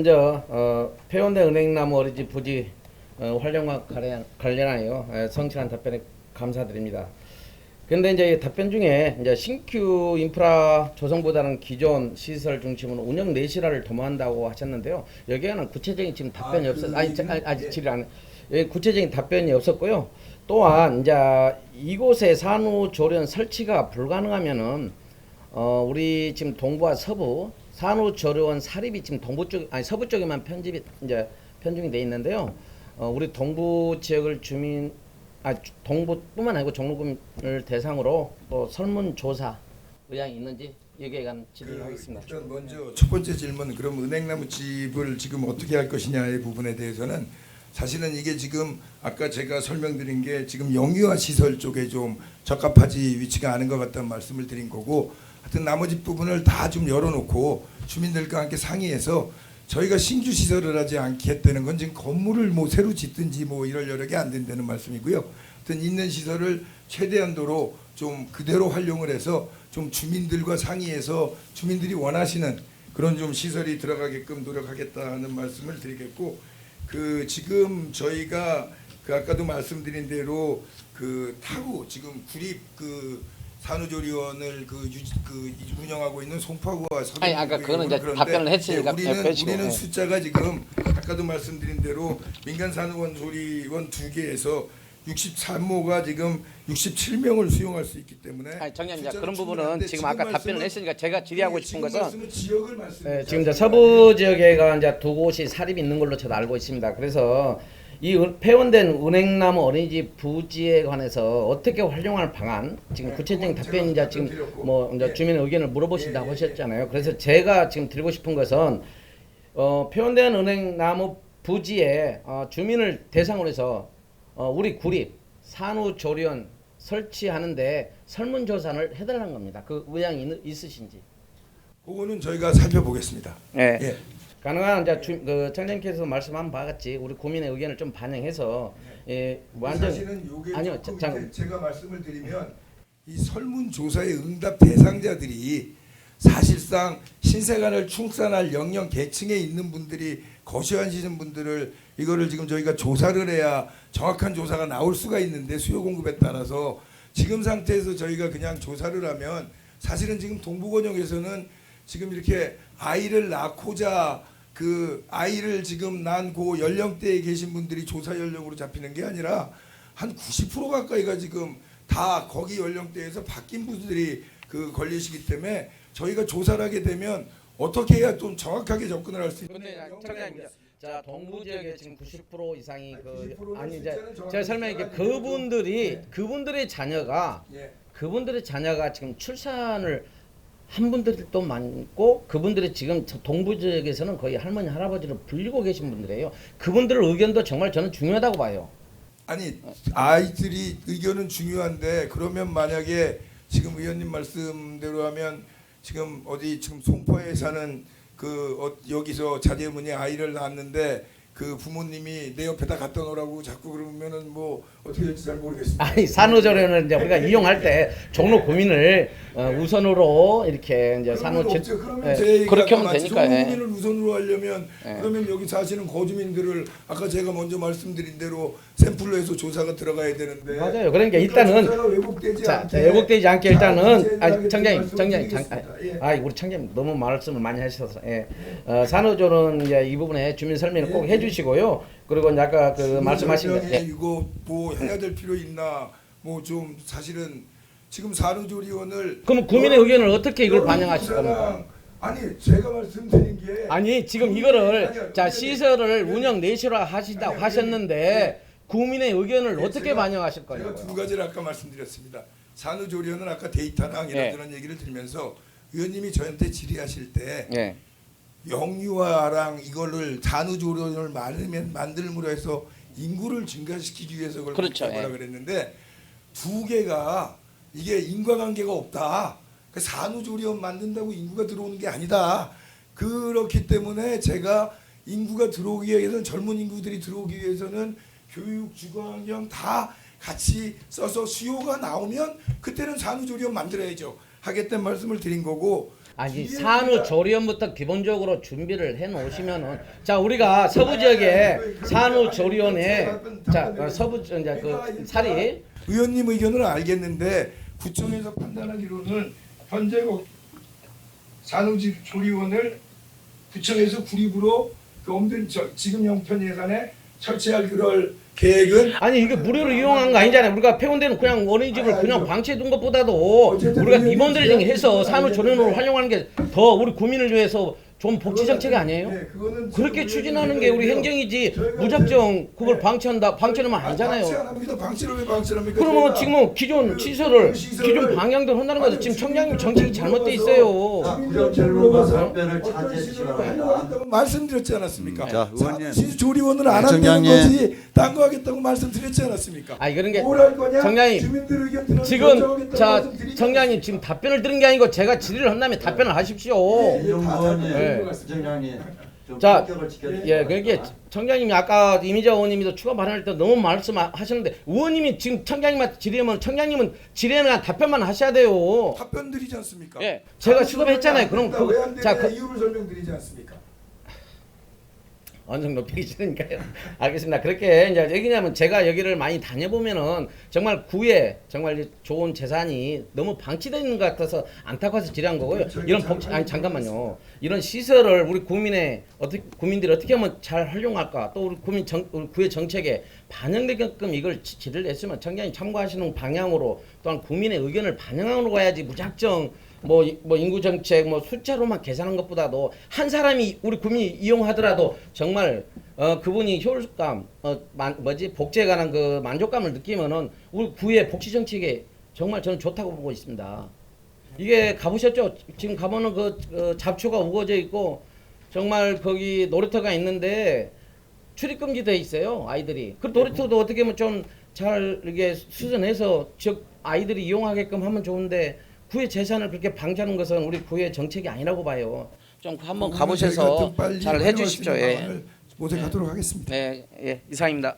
먼저 어, 폐원대 은행나무 어린이집 부지 어, 활용과 관련- 관련하여 에, 성실한 답변에 감사드립니다. 그런데 이제 이 답변 중에 이제 신규 인프라 조성보다는 기존 시설 중심으로 운영 내실화를 도모한다고 하셨는데요. 여기에는 구체적인 지금 답변이 아. 그 아니, 아니 아직 예. 질의 안. 예, 구체적인 답변이 없었고요. 또한 이제 이곳에 산후조리원 설치가 불가능하면은 어 우리 지금 동부와 서부 산후조리원 사립이 지금 동부 쪽 아니 서부 쪽에만 편집이 이제 편중이 돼 있는데요. 어 우리 동부 지역을 주민 아 주- 동부뿐만 아니고 종로군을 대상으로 또 설문 조사 의향이 있는지 여기에 관한 질의를 하겠습니다. 일단 먼저 첫 번째 질문 그럼 은행나무 집을 지금 어떻게 할 것이냐의 부분에 대해서는 사실은 이게 지금 아까 제가 설명드린 게 지금 영유아 시설 쪽에 좀 적합하지 위치가 않은 것 같다는 말씀을 드린 거고 하여튼 나머지 부분을 다 좀 열어놓고 주민들과 함께 상의해서 저희가 신규 시설을 하지 않겠다는 건 지금 건물을 뭐 새로 짓든지 뭐 이럴 여력이 안 된다는 말씀이고요. 하여튼 있는 시설을 최대한도로 좀 그대로 활용을 해서 좀 주민들과 상의해서 주민들이 원하시는 그런 좀 시설이 들어가게끔 노력하겠다는 말씀을 드리겠고 그 지금 저희가 그 아까도 말씀드린 대로 그 타구 지금 구립 그 산후조리원을 그, 유지, 그 운영하고 있는 송파구와 서구 아니, 아까 그거는 이제 답변을 했으니까 우리는 빼시고, 우리는 네. 숫자가 지금 아까도 말씀드린 대로 민간 산후원 조리원 두 개에서 63모가 지금 67명을 수용할 수 있기 때문에 아니 정리합니다 그런 부분은 지금 아까 말씀은- 답변을 했으니까 제가 질의하고 네, 싶은 지금 것은 말씀은 지역을 말씀드리지 예, 지금 이제. 서부 지역에가 이제 두 곳이 사립이 있는 걸로 저도 알고 있습니다. 그래서 이 은- 폐원된 은행나무 어린이집 부지에 관해서 어떻게 활용할 방안 지금 네, 구체적인 그건 답변이 제가 이제 지금 드렸고. 뭐 이제 예. 주민의 의견을 물어보신다고 예, 예, 하셨잖아요. 그래서 제가 지금 드리고 싶은 것은 어, 폐원된 은행나무 부지에 어, 주민을 대상으로 해서 어, 우리 구립 산후조리원 설치하는데 설문조사를 해달라는 겁니다. 그 의향이 있, 있으신지. 그거는 저희가 살펴보겠습니다. 네. 예. 가능한 이제 주, 그 청장님께서 말씀한 바와 같이 우리 국민의 의견을 좀 반영해서 예, 완전 사실은 요게 아니요, 조금 제가 말씀을 드리면 이 설문 조사의 응답 대상자들이 사실상 신세관을 충산할 영영 계층에 있는 분들이 거주하시는 분들을 이거를 지금 저희가 조사를 해야 정확한 조사가 나올 수가 있는데 수요 공급에 따라서 지금 상태에서 저희가 그냥 조사를 하면 사실은 지금 동부권역에서는 지금 이렇게 아이를 낳고자 그 아이를 지금 낳은 그 연령대에 계신 분들이 조사 연령으로 잡히는 게 아니라 한 90% 가까이가 지금 다 거기 연령대에서 바뀐 분들이 그 걸리시기 때문에 저희가 조사를 하게 되면 어떻게 해야 좀 정확하게 접근을 할 수 있는 근데 청장님 자 동부 지역에 지금 90% 이상이 그 90%는 아니 이제 정확히 제가 설명해 게 숫자가 아니고 그분들이 네. 그분들의 자녀가 예. 그분들의 자녀가 지금 출산을 한 분들도 많고 그분들이 지금 저 동부 지역에서는 거의 할머니 할아버지를 불리고 계신 분들이에요. 그분들 의견도 정말 저는 중요하다고 봐요. 아니 아이들이 의견은 중요한데 그러면 만약에 지금 의원님 말씀대로 하면 지금 어디 지금 송파에 사는 그 어, 여기서 자제분이 아이를 낳았는데 그 부모님이 내 옆에다 갖다 놓으라고 자꾸 그러면은 뭐 어떻게 될지 잘 모르겠습니다. 아니 산후조리원을 이제 우리가 이용할 때 종로 구민을 어, 우선으로 이렇게 이제 산후 그러면 제- 없죠. 그러면 예, 제 얘기가 그렇게 하면 마치 되니까 예. 국민을 우선으로 하려면 예. 그러면 여기 사시는 거주민들을 아까 제가 먼저 말씀드린 대로 샘플로 해서 조사가 들어가야 되는데 맞아요. 그러니까 일단은 조사가 왜곡되지 자, 않게 자, 왜곡되지 않게 일단은 자, 아, 청장님, 청장님, 장. 아, 예. 아, 우리 청장님 너무 말씀을 많이 하셔서 예. 어, 산후조는 이제 이 부분에 주민 설명을 꼭 예. 해주시고요. 그리고 이제 아까 그 말씀하신 거, 설명에 예. 이거 뭐 해야 될 필요 있나 뭐 좀 사실은 지금 산후조리원을 그럼 국민의 의견을 어떻게 이걸 반영하실 겁니까? 아니 제가 말씀드린 게 아니 지금 이거를 자 시설을 운영 내실화 하시다 아니요, 하셨는데 국민의 의견을 네, 어떻게 제가- 반영하실 제가 거예요? 두 가지를 아까 말씀드렸습니다. 산후조리원은 아까 데이터랑 예. 이런저런 얘기를 들면서 의원님이 저한테 질의하실 때 예. 영유아랑 이거를 산후조리원을 만들면 만들므로 해서 인구를 증가시키기 위해서 그걸 그렇죠, 뭐라 예. 그랬는데 두 개가 이게 인과관계가 없다. 그 산후조리원 만든다고 인구가 들어오는 게 아니다. 그렇기 때문에 제가 인구가 들어오기 위해서는 젊은 인구들이 들어오기 위해서는 교육, 주거환경 다 같이 써서 수요가 나오면 그때는 산후조리원 만들어야죠. 하겠다는 말씀을 드린 거고 아니 산후 조리원부터 기본적으로 준비를 해 놓으시면은 자 우리가 서부 지역에 산후 조리원에 자 어, 서부 저, 이제 그 살이 의원님 의견을 알겠는데 구청에서 판단하기로는 현재 그 산후집 조리원을 구청에서 구립으로 그 엄들 저, 지금 형편 예산에 설치할 그럴 계획은 아니 이게 무료로 이용한 거 아니잖아요. 우리가 폐원되는 그냥 어린이집을 아니, 그냥 아니죠. 방치해 둔 것보다도 어쨌든 우리가 지금 해서 산후 알겠는데. 활용하는 게 더 우리 국민을 위해서 좋은 복지 정책이 아니에요? 네, 그거는 그렇게 지금 추진하는 게 우리 행정이지 저희가 무작정 그걸 네. 방치한다 방치하면 방치 안 아니잖아요. 합니다. 방치를 왜 방치를 합니까? 그러면 저희가 지금은 기존 그- 시설을 그 시설을- 기존 방향대로 한다는 거죠. 지금 지금 청장님 그 정책이 잘못돼 있어요. 구역별로 물어봐서 답변을 주시기 바랍니다. 활용하겠다고 말씀드렸지 않았습니까? 자, 의원님. 시 조리원을 안 한다는 청장님. 거지 딴 거 하겠다고 말씀드렸지 않았습니까? 아 그런 게 뭘할 거냐? 청장님, 주민들 의견 들어서 지금 결정하겠다고 자 말씀드리지 청장님 지금 답변을 들은 게 아니고 제가 질의를 한 다음에 답변을 하십시오. 이종무원님, 네. 부장님 좀 자, 성격을 지켜주시기 예, 그게 바랍니다. 청장님이 아까 이미자 의원님도 추가 발언할 때 너무 말씀하셨는데 의원님이 지금 청장님한테 질의하면 청장님은 질의는 답변만 하셔야 돼요. 답변 드리지 않습니까? 예, 제가 수급했잖아요. 그럼 그- 왜안 자, 되냐 그- 이유를 설명드리지 않습니까? 언성 높이기 싫으니까요. 알겠습니다. 그렇게 이제 여기냐면 제가 여기를 많이 다녀보면은 정말 구에 정말 이 좋은 재산이 너무 방치되어 있는 것 같아서 안타까워서 질의한 거고요. 이런 잘복 아니 잠깐만요. 이런 시설을 우리 국민의 어떻게 국민들이 어떻게 하면 잘 활용할까? 또 우리 국민 정 우리 구의 정책에 반영되게끔 이걸 지- 질의를 했으면 청장님 참고하시는 방향으로 또한 국민의 의견을 반영하러 가야지 무작정 뭐, 이- 뭐 인구 정책 뭐 숫자로만 계산한 것보다도 한 사람이 우리 국민이 이용하더라도 정말 어 그분이 효율감 어 만, 뭐지 복지에 관한 그 만족감을 느끼면은 우리 구의 복지 정책에 정말 저는 좋다고 보고 있습니다. 이게 가보셨죠? 지금 가보면 그, 그 잡초가 우거져 있고 정말 거기 놀이터가 있는데 출입금지 돼 있어요 아이들이. 그 놀이터도 어떻게 보면 좀 잘 이게 수선해서 즉 아이들이 이용하게끔 하면 좋은데 구의 재산을 그렇게 방치하는 것은 우리 구의 정책이 아니라고 봐요. 좀 한번 저희가 가보셔서 좀 빨리 잘 해주십시오. 예. 모색하도록 하겠습니다. 네, 예, 이상입니다.